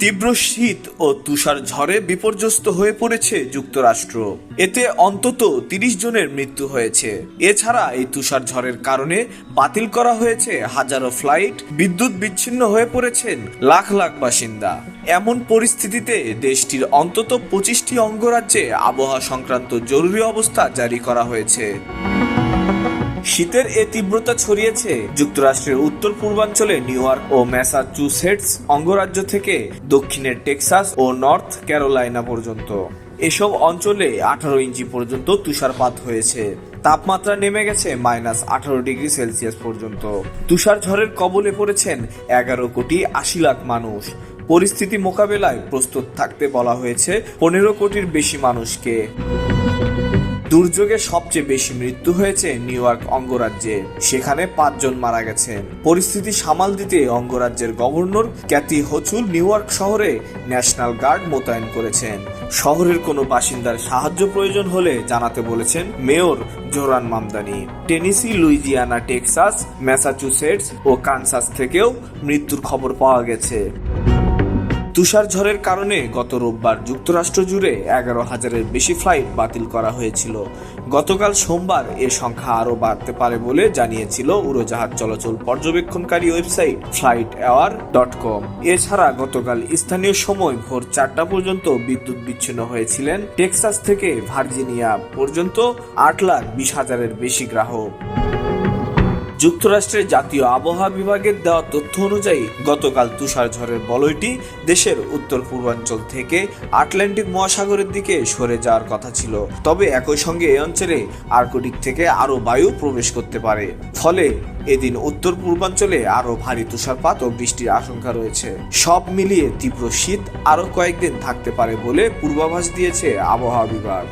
তীব্র শীত ও তুষার ঝড়ে বিপর্যস্ত হয়ে পড়েছে যুক্তরাষ্ট্র। এতে অন্তত তিরিশ জনের মৃত্যু হয়েছে। এছাড়া এই তুষার ঝড়ের কারণে বাতিল করা হয়েছে হাজারো ফ্লাইট, বিদ্যুৎ বিচ্ছিন্ন হয়ে পড়েছেন লাখ লাখ বাসিন্দা। এমন পরিস্থিতিতে দেশটির অন্তত পঁচিশটি অঙ্গরাজ্যে আবহাওয়া সংক্রান্ত জরুরি অবস্থা জারি করা হয়েছে। শীতের এ তীব্রতা ছড়িয়েছে। যুক্তরাষ্ট্রের উত্তর পূর্বাঞ্চলে নিউ ইয়র্ক ও ম্যাসাচুসেটস অঙ্গরাজ্য থেকে দক্ষিণের টেক্সাস ও নর্থ ক্যারোলাইনা পর্যন্ত। এসব অঞ্চলে আঠারো ইঞ্চি পর্যন্ত তুষারপাত হয়েছে। তাপমাত্রা নেমে গেছে মাইনাস আঠারো ডিগ্রি সেলসিয়াস পর্যন্ত। তুষার ঝড়ের কবলে পড়েছেন এগারো কোটি আশি লাখ মানুষ। পরিস্থিতি মোকাবেলায় প্রস্তুত থাকতে বলা হয়েছে পনেরো কোটির বেশি মানুষকে। দুর্যোগে সবচেয়ে বেশি মৃত্যু হয়েছে নিউ ইয়র্ক অঙ্গরাজ্যে। সেখানে পাঁচজন মারা গেছেন পরিস্থিতি সামাল দিতে অঙ্গরাজ্যের governor Kathy Hochul New York শহরে ন্যাশনাল গার্ড মোতায়েন করেছেন। শহরের কোনো বাসিন্দার সাহায্য প্রয়োজন হলে জানাতে বলেছেন mayor Zohran Mamdani. Tennessee, Louisiana, Texas, Massachusetts ও কানসাস থেকেও মৃত্যুর খবর পাওয়া গেছে। তুষার ঝড়ের কারণে গত রোববার যুক্তরাষ্ট্র জুড়ে এগারো হাজারের বেশি ফ্লাইট বাতিল করা হয়েছিল। গতকাল সোমবার এ সংখ্যা আরও বাড়তে পারে বলে জানিয়েছিল উড়োজাহাজ চলাচল পর্যবেক্ষণকারী website flight aware dot com. এছাড়া গতকাল স্থানীয় সময় ভোর চারটা পর্যন্ত বিদ্যুৎ বিচ্ছিন্ন হয়েছিলেন। টেক্সাস থেকে ভার্জিনিয়া পর্যন্ত আট লাখ বিশ হাজারের বেশি গ্রাহক। যুক্তরাষ্ট্রের জাতীয় আবহাওয়া বিভাগের দেওয়া তথ্য অনুযায়ী, গতকাল তুষার ঝড়ের বলয়টি দেশের উত্তর পূর্বাঞ্চল থেকে আটলান্টিক মহাসাগরের দিকে সরে যাওয়ার কথা ছিল। তবে একই সঙ্গে এই অঞ্চলে আর্কটিক থেকে আরও বায়ু প্রবেশ করতে পারে। ফলে এদিন উত্তর পূর্বাঞ্চলে আরও ভারী তুষারপাত ও বৃষ্টির আশঙ্কা রয়েছে। সব মিলিয়ে তীব্র শীত আরও কয়েকদিন থাকতে পারে বলে পূর্বাভাস দিয়েছে আবহাওয়া বিভাগ।